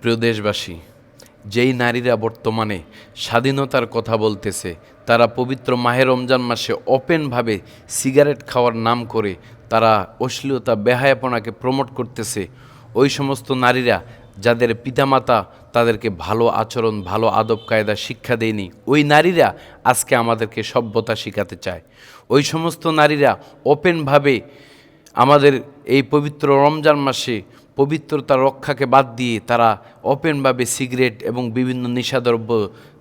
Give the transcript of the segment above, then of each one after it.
প্রিয় দেশবাসী, যেই নারীরা বর্তমানে স্বাধীনতার কথা বলতেছে, তারা পবিত্র মাহে রমজান মাসে ওপেনভাবে সিগারেট খাওয়ার নাম করে তারা অশ্লীলতা, বেহায়াপনাকে প্রমোট করতেছে। ওই সমস্ত নারীরা যাদের পিতামাতা তাদেরকে ভালো আচরণ, ভালো আদব, কায়দা, শিক্ষা দেয়নি, ওই নারীরা আজকে আমাদেরকে সভ্যতা শিখাতে চায়। ওই সমস্ত নারীরা ওপেনভাবে আমাদের এই পবিত্র রমজান মাসে পবিত্রতা রক্ষাকে বাদ দিয়ে তারা ওপেনভাবে সিগারেট এবং বিভিন্ন নেশাদ্রব্য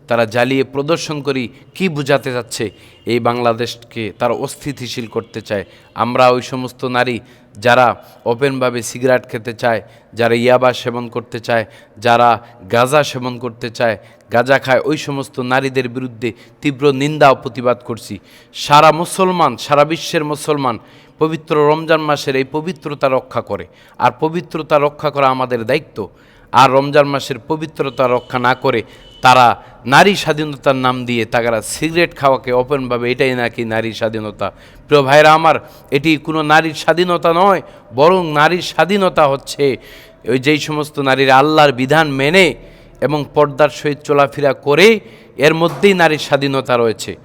তারা জ্বালিয়ে প্রদর্শন করি, কি বোঝাতে যাচ্ছে এই বাংলাদেশকে তারা অস্থিতিশীল করতে চায়। আমরা ওই সমস্ত নারী যারা ওপেনভাবে সিগারেট খেতে চায়, যারা ইয়াবা সেবন করতে চায়, যারা গাঁজা সেবন করতে চায়, গাঁজা খায়, ওই সমস্ত নারীদের বিরুদ্ধে তীব্র নিন্দা ও প্রতিবাদ করছি। সারা মুসলমান, সারা বিশ্বের মুসলমান পবিত্র রমজান মাসের এই পবিত্রতা রক্ষা করে। আর পবিত্রতা রক্ষা করা আমাদের দায়িত্ব। আর রমজান মাসের পবিত্রতা রক্ষা না করে তারা নারী স্বাধীনতার নাম দিয়ে তারা সিগারেট খাওয়াকে ওপেনভাবে এটাই নাকি নারী স্বাধীনতা। প্রিয় ভাইরা আমার, এটি কোনো নারীর স্বাধীনতা নয়, বরং নারীর স্বাধীনতা হচ্ছে ওই যেই সমস্ত নারীরা আল্লাহর বিধান মেনে এবং পর্দার সহিত চলাফেরা করে, এর মধ্যেই নারীর স্বাধীনতা রয়েছে।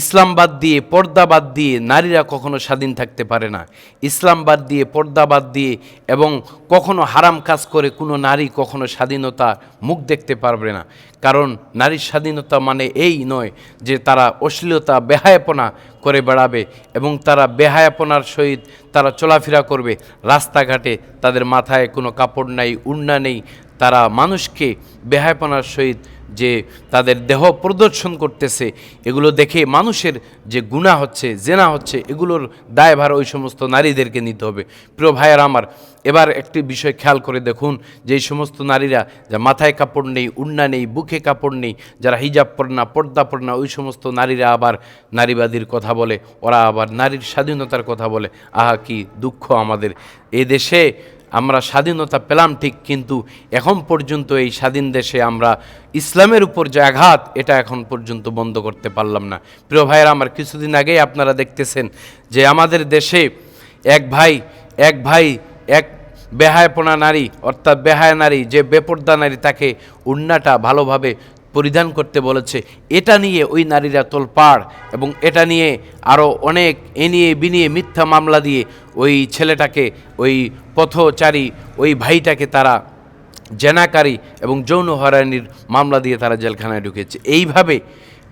ইসলাম বাদ দিয়ে, পর্দা বাদ দিয়ে নারীরা কখনো স্বাধীন থাকতে পারে না। ইসলাম বাদ দিয়ে, পর্দা বাদ দিয়ে এবং কখনো হারাম কাজ করে কোনো নারী কখনো স্বাধীনতা মুখ দেখতে পারবে না। কারণ নারীর স্বাধীনতা মানে এই নয় যে তারা অশ্লীলতা, বেহায়াপনা করে বেড়াবে এবং তারা বেহায়াপনার সহিত তারা চলাফেরা করবে। রাস্তাঘাটে তাদের মাথায় কোনো কাপড় নাই উন্না নেই, তারা মানুষকে বেহায়াপনার সহিত যে তাদের দেহ প্রদর্শন করতেছে, এগুলো দেখে মানুষের যে গুণা হচ্ছে, জেনা হচ্ছে, এগুলোর দায়ভার ওই সমস্ত নারীদেরকে নিতে হবে। প্রিয় ভাইয়ার আমার, এবার একটি বিষয় খেয়াল করে দেখুন যে এই সমস্ত নারীরা যা মাথায় কাপড় নেই, উন্না নেই, বুকে কাপড় নেই, যারা হিজাব পড়না পর্দা পড়না ওই সমস্ত নারীরা আবার নারীবাদীর কথা বলে, ওরা আবার নারীর স্বাধীনতার কথা বলে। আহা, কি দুঃখ আমাদের। এ দেশে আমরা স্বাধীনতা পেলাম ঠিক, কিন্তু এখন পর্যন্ত এই স্বাধীন দেশে আমরা ইসলামের উপর যে আঘাত, এটা এখন পর্যন্ত বন্ধ করতে পারলাম না। প্রিয় ভাইয়েরা, আমার কিছুদিন আগেই আপনারা দেখতেছেন যে আমাদের দেশে এক ভাই এক ভাই, এক বেহায়পনা নারী, অর্থাৎ বেহায় নারী, যে বেপর্দা নারী, তাকে উন্নাটা ভালোভাবে পরিধান করতে বলেছে। এটা নিয়ে ওই নারীরা তোলপাড় এবং এটা নিয়ে আরও অনেক এ নিয়ে বিনিয়ে মিথ্যা মামলা দিয়ে ওই ছেলেটাকে, ওই পথচারী, ওই ভাইটাকে তারা জেনাকারী এবং যৌন হয়রানির মামলা দিয়ে তারা জেলখানায় ঢুকেছে। এইভাবে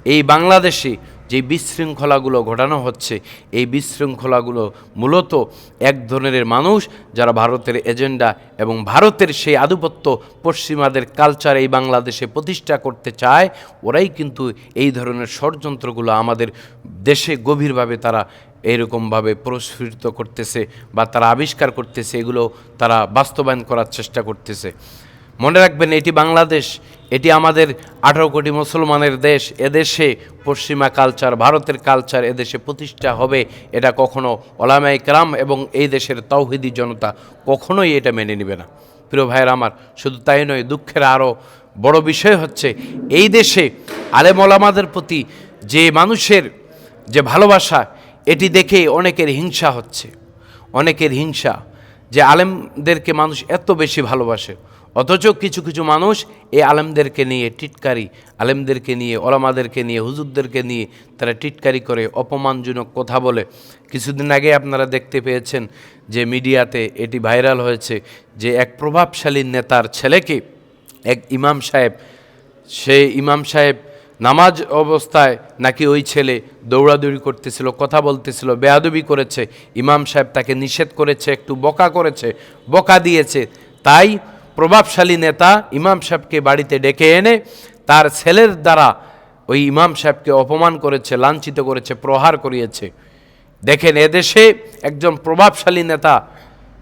এই বাংলাদেশে যে বিশৃঙ্খলাগুলো ঘটানো হচ্ছে, এই বিশৃঙ্খলাগুলো মূলত এক ধরনের মানুষ যারা ভারতের এজেন্ডা এবং ভারতের সেই আধিপত্য পশ্চিমাদের কালচার এই বাংলাদেশে প্রতিষ্ঠা করতে চায়, ওরাই কিন্তু এই ধরনের ষড়যন্ত্রগুলো আমাদের দেশে গভীরভাবে তারা এইরকমভাবে প্রস্ফুটিত করতেছে বা তারা আবিষ্কার করতেছে, এগুলো তারা বাস্তবায়ন করার চেষ্টা করতেছে। মনে রাখবেন, এটি বাংলাদেশ, এটি আমাদের আঠারো কোটি মুসলমানের দেশ, এদেশে পশ্চিমা কালচার ভারতের কালচার এদেশে প্রতিষ্ঠা হবে, এটা কখনো ওলামাই কালাম এবং এই দেশের তৌহিদি জনতা কখনোই এটা মেনে নেবে না। প্রিয় ভাইয়ের আমার, শুধু তাই নয়, দুঃখের আরও বড় বিষয় হচ্ছে, এই দেশে আলেম ওলামাদের প্রতি যে মানুষের যে ভালোবাসা, এটি দেখে অনেকের হিংসা হচ্ছে। অনেকের হিংসা যে আলেমদেরকে মানুষ এত বেশি ভালোবাসে। অথচ কিছু কিছু মানুষ এই আলেমদেরকে নিয়ে টিটকারি, আলেমদেরকে নিয়ে, ওলামাদেরকে নিয়ে, হুজুরদেরকে নিয়ে তারা টিটকারি করে, অপমানজনক কথা বলে। কিছুদিন আগে আপনারা দেখতে পেয়েছেন যে মিডিয়াতে এটি ভাইরাল হয়েছে যে এক প্রভাবশালী নেতার ছেলেকে এক ইমাম সাহেব, সে ইমাম সাহেব নামাজ অবস্থায় নাকি ওই ছেলে দৌড়াদৌড়ি করতেছিল, কথা বলতেছিল, বেয়াদবি করেছে। ইমাম সাহেব তাকে নিষেধ করেছে, একটু বকা করেছে, বকা দিয়েছে। তাই প্রভাবশালী নেতা ইমাম সাহেবকে বাড়িতে ডেকে এনে তার ছেলের দ্বারা ওই ইমাম সাহেবকে অপমান করেছে, লাঞ্ছিত করেছে, প্রহার করিয়েছে। দেখেন এদেশে একজন প্রভাবশালী নেতা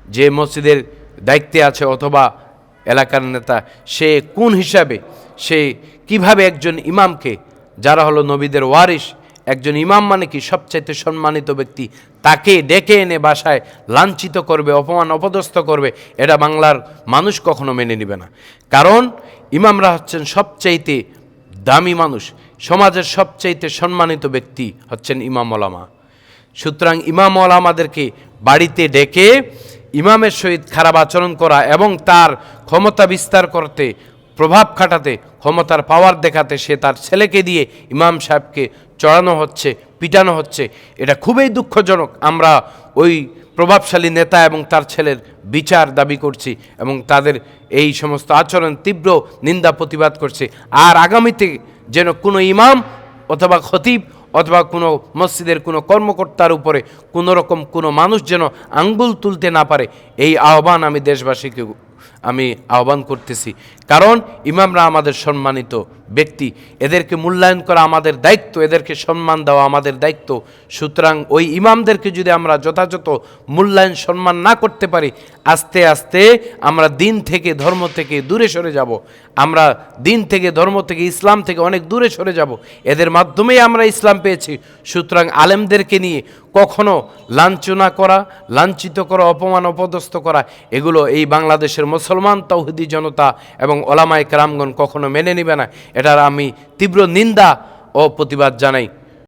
যে মসজিদের দায়িত্বে আছে অথবা এলাকার নেতা, সে কোন হিসাবে, সে কীভাবে একজন ইমামকে, যারা হলো নবীদের ওয়ারিস একজন ইমাম মানে কি? সবচাইতে সম্মানিত ব্যক্তি। তাকে ডেকে এনে বাসায় লাঞ্ছিত করবে, অপমান অপদস্থ করবে, এটা বাংলার মানুষ কখনো মেনে নেবে না। কারণ ইমামরা হচ্ছেন সবচাইতে দামি মানুষ। সমাজের সবচাইতে সম্মানিত ব্যক্তি হচ্ছেন ইমাম ওলামা সুতরাং ইমাম ওলামাদেরকে বাড়িতে ডেকে ইমামের সহিত খারাপ আচরণ করা এবং তার ক্ষমতা বিস্তার করতে, প্রভাব খাটাতে, ক্ষমতার পাওয়ার দেখাতে সে তার ছেলেকে দিয়ে ইমাম সাহেবকে চড়ানো হচ্ছে, পিটানো হচ্ছে, এটা খুবই দুঃখজনক। আমরা ওই প্রভাবশালী নেতা এবং তার ছেলের বিচার দাবি করছি এবং তাদের এই সমস্ত আচরণ তীব্র নিন্দা প্রতিবাদ করছে। আর আগামীতে যেন কোনো ইমাম অথবা খতিব অথবা কোনো মসজিদের কোনো কর্মকর্তার উপরে কোনো রকম কোনো মানুষ যেন আঙ্গুল তুলতে না পারে, এই আহ্বান আমি দেশবাসীকে আমি আহ্বান করতেছি। কারণ ইমামরা আমাদের সম্মানিত ব্যক্তি। এদেরকে মূল্যায়ন করা আমাদের দায়িত্ব, এদেরকে সম্মান দেওয়া আমাদের দায়িত্ব। সুতরাং ওই ইমামদেরকে যদি আমরা যথাযথ মূল্যায়ন, সম্মান না করতে পারি, আস্তে আস্তে আমরা দিন থেকে ধর্ম থেকে দূরে সরে যাব। আমরা দিন থেকে ধর্ম থেকে ইসলাম থেকে অনেক দূরে সরে যাব। এদের মাধ্যমেই আমরা ইসলাম পেয়েছি। সুতরাং আলেমদেরকে নিয়ে কখনো লাঞ্ছনা করা, লাঞ্ছিত করা, অপমান, অপদস্থ করা, এগুলো এই বাংলাদেশের মুসলমান তৌহিদি জনতা এবং ওলামায় ক্রামগণ কখনো মেনে নিবে না। এটার আমি তীব্র নিন্দা ও প্রতিবাদ জানাই।